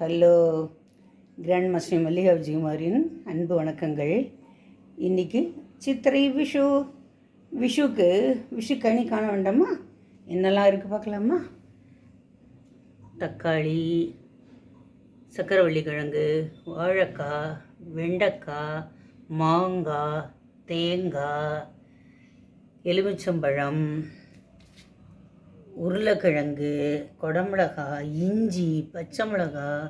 Hello grand master Mallika குமாரின் அன்பு வணக்கங்கள். இன்னைக்கு சித்திரை விஷு விஷுக்கு விஷு கனி காண வேண்டாமா? என்னெல்லாம் இருக்குது பார்க்கலாமா? தக்காளி சக்கரவள்ளி கிழங்கு வாழைக்காய் வெண்டைக்காய் மாங்காய் தேங்காய் எலுமிச்சம்பழம் உருளைக்கிழங்கு குடமிளகாய் இஞ்சி பச்சை மிளகாய்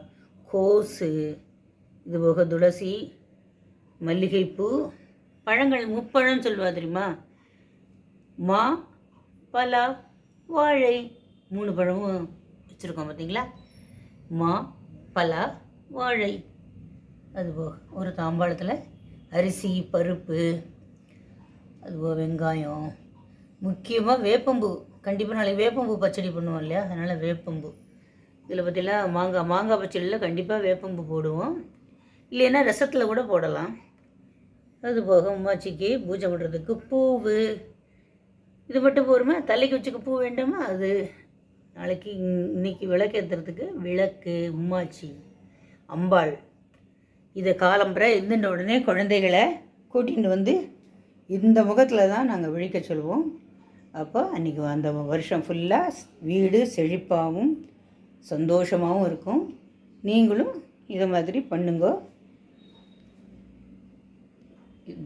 கோஸு இது போக துளசி மல்லிகைப்பூ பழங்கள் முப்பழம் சொல்லுவா தெரியுமா? மா பலா வாழை மூணு பழமும் வச்சுருக்கோம் பார்த்தீங்களா மா பலா வாழை. அதுபோக ஒரு தாம்பாளத்தில் அரிசி பருப்பு அதுபோக வெங்காயம் முக்கியமாக வேப்பம்பூ. கண்டிப்பாக நாளைக்கு வேப்பம்பூ பச்சடி பண்ணுவோம் இல்லையா? அதனால் வேப்பம்பூ. இதில் பார்த்தீங்கன்னா மாங்காய் மாங்காய் பச்சடியில் கண்டிப்பாக வேப்பம்பூ போடுவோம். இல்லைன்னா ரசத்தில் கூட போடலாம். அது போக உமாச்சிக்கு பூஜை பண்ணுறதுக்கு பூவு. இது மட்டும் போருமா? தலைக்கு வச்சுக்க பூ வேண்டாமா? அது. நாளைக்கு இன்னைக்கு இன்னைக்கு விளக்கேற்றுறதுக்கு விளக்கு உம்மாச்சி அம்பாள். இதை காலம்புற இருந்துட்ட உடனே குழந்தைகளை கூட்டிகிட்டு வந்து இந்த முகத்தில் தான் நாங்கள் விழிக்க சொல்லுவோம் அப்போ அன்றைக்கி அந்த வருஷம் ஃபுல்லாக வீடு செழிப்பாகவும் சந்தோஷமாகவும் இருக்கும். நீங்களும் இதை மாதிரி பண்ணுங்க.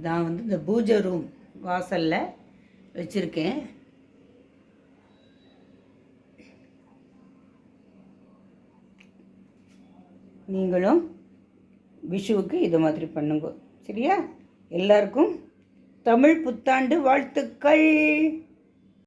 நான் வந்து இந்த பூஜை ரூம் வாசலில் வச்சுருக்கேன். நீங்களும் விஷுவுக்கு இது மாதிரி பண்ணுங்க. சரியா? எல்லாருக்கும் தமிழ் புத்தாண்டு வாழ்த்துக்கள்.